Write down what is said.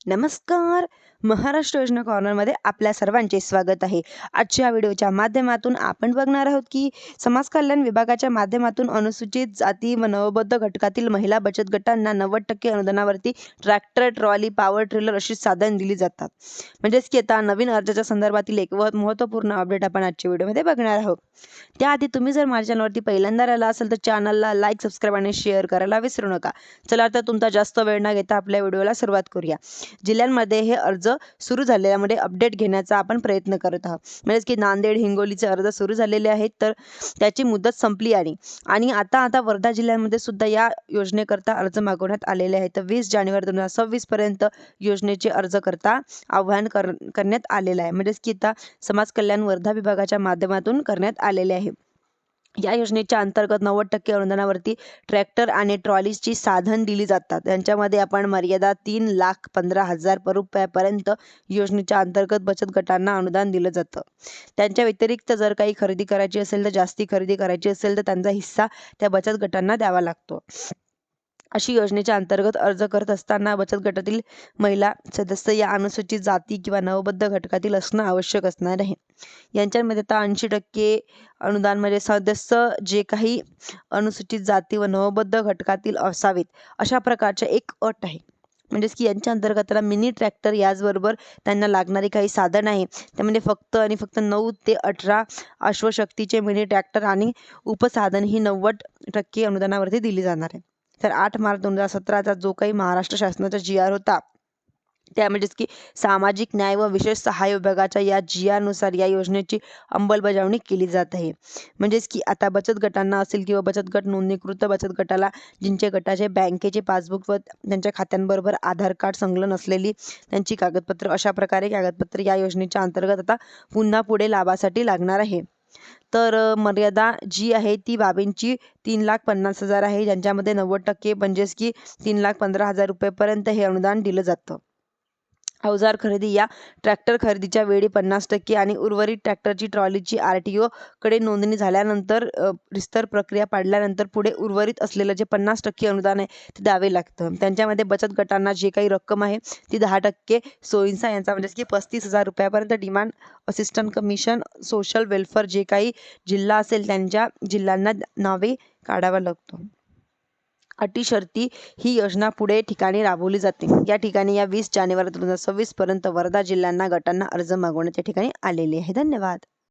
नमस्कार. महाराष्ट्र योजना कॉर्नरमध्ये आपल्या सर्वांचे स्वागत आहे. आजच्या व्हिडिओच्या माध्यमातून आपण बघणार आहोत की समाज कल्याण विभागाच्या माध्यमातून अनुसूचित जाती व नवबद्ध घटकातील महिला बचत गटांना नव्वद टक्के अनुदानावरती ट्रॅक्टर ट्रॉली पॉवर ट्रेलर अशी साधन दिली जातात. म्हणजेच की आता नवीन अर्जाच्या संदर्भातील एक व महत्त्वपूर्ण अपडेट आपण आजच्या व्हिडिओमध्ये बघणार आहोत. त्याआधी तुम्ही जर माझ्या चॅनलवरती पहिल्यांदा राहिला असेल तर चॅनलला लाईक सबस्क्राईब आणि शेअर करायला विसरू नका. चला आता तुमचा जास्त वेळ न घेता आपल्या व्हिडिओला सुरुवात करूया. जिल्ह्यांमध्ये हे अर्ज सुरू झालेल्यामुळे अपडेट घेण्याचा आपण प्रयत्न करत आहोत. म्हणजेच की नांदेड हिंगोलीचे अर्ज सुरू झालेले आहेत. तर त्याची मुदत संपली आणि आणि आता आता वर्धा जिल्ह्यामध्ये सुद्धा या योजनेकरता अर्ज मागवण्यात आलेले आहेत. तर वीस जानेवारी दोन हजार सव्वीसपर्यंत योजनेचे अर्ज करता आव्हान कर करण्यात आलेलं आहे. म्हणजेच की आता समाज कल्याण वर्धा विभागाच्या माध्यमातून करण्यात आलेले आहे. या योजनेच्या अंतर्गत नव्वद टक्के अनुदानावरती ट्रॅक्टर आणि ट्रॉलीजची साधन दिली जातात. त्यांच्यामध्ये आपण मर्यादा तीन लाख पंधरा हजार रुपयापर्यंत योजनेच्या अंतर्गत बचत गटांना अनुदान दिलं जातं. त्यांच्या व्यतिरिक्त जर काही खरेदी करायची असेल तर जास्ती खरेदी करायची असेल तर त्यांचा हिस्सा त्या बचत गटांना द्यावा लागतो. अशी योजनेच्या अंतर्गत अर्ज करत असताना बचत गटातील महिला सदस्य या अनुसूचित जाती किंवा नवबद्ध घटकातील असणं आवश्यक असणार आहे. यांच्यामध्ये आता ऐंशी टक्के अनुदान म्हणजे सदस्य जे काही अनुसूचित जाती व नवबद्ध घटकातील असावेत अशा प्रकारच्या एक अट आहे. म्हणजेच की यांच्या अंतर्गत त्याला मिनी ट्रॅक्टर याचबरोबर त्यांना लागणारी काही साधन आहे. त्यामध्ये फक्त आणि फक्त नऊ ते अठरा अश्वशक्तीचे मिनी ट्रॅक्टर आणि उपसाधन ही नव्वद टक्के अनुदानावरती दिली जाणार आहे. तर आठ मार्च दोन हजार सतराचा जो काही महाराष्ट्र शासनाचा जी आर होता त्या म्हणजेच की सामाजिक न्याय व विशेष सहाय्य विभागाच्या या जी आरनुसार या योजनेची अंमलबजावणी केली जात आहे. म्हणजेच की आता बचत गटांना असेल किंवा बचत गट नोंदणीकृत बचत गटाला ज्यांचे गटाचे बँकेचे पासबुक व त्यांच्या खात्यांबरोबर आधार कार्ड संलग्न असलेली त्यांची कागदपत्र अशा प्रकारे कागदपत्र या योजनेच्या अंतर्गत आता पुन्हा पुढे लाभासाठी लागणार आहे. तर मर्यादा जी आहे ती बाबींची तीन लाख पन्नास हजार आहे. ज्यांच्यामध्ये नव्वद टक्के म्हणजेच की तीन लाख पंधरा हजार रुपयेपर्यंत हे अनुदान दिलं जातं. अवजार खरेदी या ट्रॅक्टर खरेदीच्या वेळी पन्नास टक्के आणि उर्वरित ट्रॅक्टरची ट्रॉलीची आर टी ओकडे नोंदणी झाल्यानंतर विस्तार प्रक्रिया पाडल्यानंतर पुढे उर्वरित असलेलं जे पन्नास टक्के अनुदान आहे ते द्यावे लागतं. त्यांच्यामध्ये बचत गटांना जे काही रक्कम आहे ती दहा टक्के सोयींचा यांचा म्हणजेच की पस्तीस हजार रुपयापर्यंत demand assistant commission social welfare जे काही जिल्हा असेल त्यांच्या जिल्ह्यांना नावे काढावा लागतो. अटी शर्ती ही योजना पुढे ठिकाणी राबवली जाते. या ठिकाणी या वीस जानेवारी दोन हजार सव्वीसपर्यंत वर्धा जिल्ह्यांना गटांना अर्ज मागवण्याच्या ठिकाणी आलेले आहे. धन्यवाद.